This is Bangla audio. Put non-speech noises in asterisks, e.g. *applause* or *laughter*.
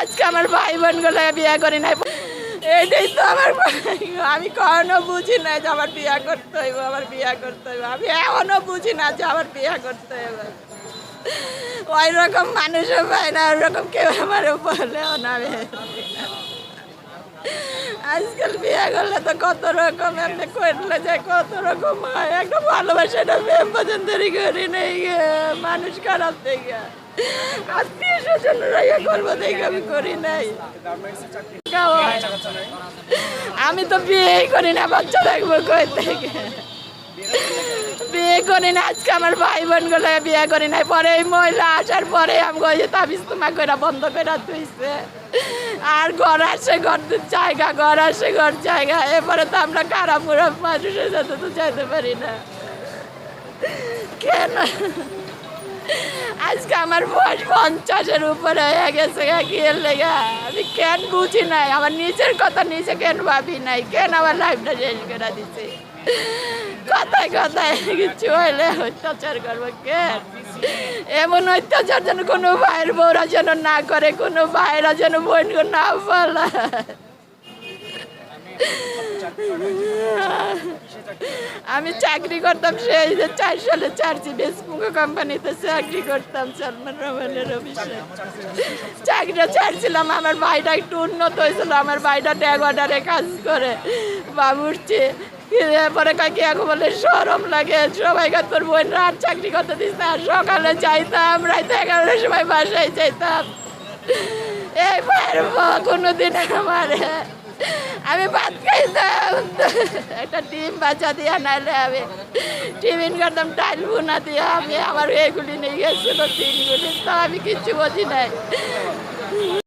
আজকে আমার ভাই বোনগুলো বিয়ে করি নাই। এটাই তো আমার আমি কখনো বুঝি না যে আমার বিয়া করতে হইব, আমার বিয়ে করতে হইব। আমি এখনও বুঝি না যে আমার বিয়া করতে হইব। ওই রকম মানুষও পাই না ওই রকম কেউ আমার বলেও না আজকাল বিয়ে করলে তো কত রকম, এমনি করলে যে কত রকম হয়। একটা ভালোবাসাটা প্রেম পছন্দেরই করি নেই মানুষ খারাপ দেখে। আত্মীয় স্বজন রাইয়া করব দেখে আমি করি নাই। আমি তো বিয়েই করি না, বাচ্চা থাকব কই থেকে? করি না, আজকে আমার ভাই বোনগুলো বিয়ে করি নাই, পরে এই মহিলা আসার পরে আমি কই যে তাবিজ তোমা করে বন্ধ করে তুইছে আর ঘর আসে, ঘর জায়গা, ঘর আসে, ঘর জায়গা, এরপরে তো আমরা কারা মানুষের সাথে তো যেতে পারি না। কেন? আজকে আমার বয়স পঞ্চাশের উপরে হয়ে গেছে কি লেগা? আমি কেন বুঝি নাই, আমার নিজের কথা নিজে কেন ভাবি নাই? কেন আমার লাইফটা শেষ করে দিছে? কথায় কথায় কিছু হইলে অত্যাচার করব কেন এমন অত্যাচার যেন কোনো ভাইয়ের বউরা যেন না করে, কোনো ভাইয়েরা যেন বোনকে না বলা। আমি চাকরি করতাম সেই যে চার সালে চারজি বেসমুখ কোম্পানিতে চাকরি করতাম, সালমান রহমানের অফিসে। চাকরিটা ছাড়ছিলাম, আমার ভাইটা একটু উন্নত হয়েছিল, আমার ভাইটা ট্যাগ অর্ডারে কাজ করে, বাবুরচি। পরে কাকি এখন বলে, সরম লাগে, সবাই তোর বোনরা আর চাকরি করতে দিস না সকালে চাইতাম রাইতে এগারোটার সময় বাসায় যাইতাম। এই ভাইয়ের কোনোদিন আমার আমি ভাত খাইতাম। *laughs* একটা ডিম বাচ্চা দিয়া নাইলে আমি টিফিন করতাম ডাইল বোনা দিয়া আমি আমার এগুলি নিয়ে গেছিল, তিনগুলি। তো আমি কিচ্ছু বুঝি নাই।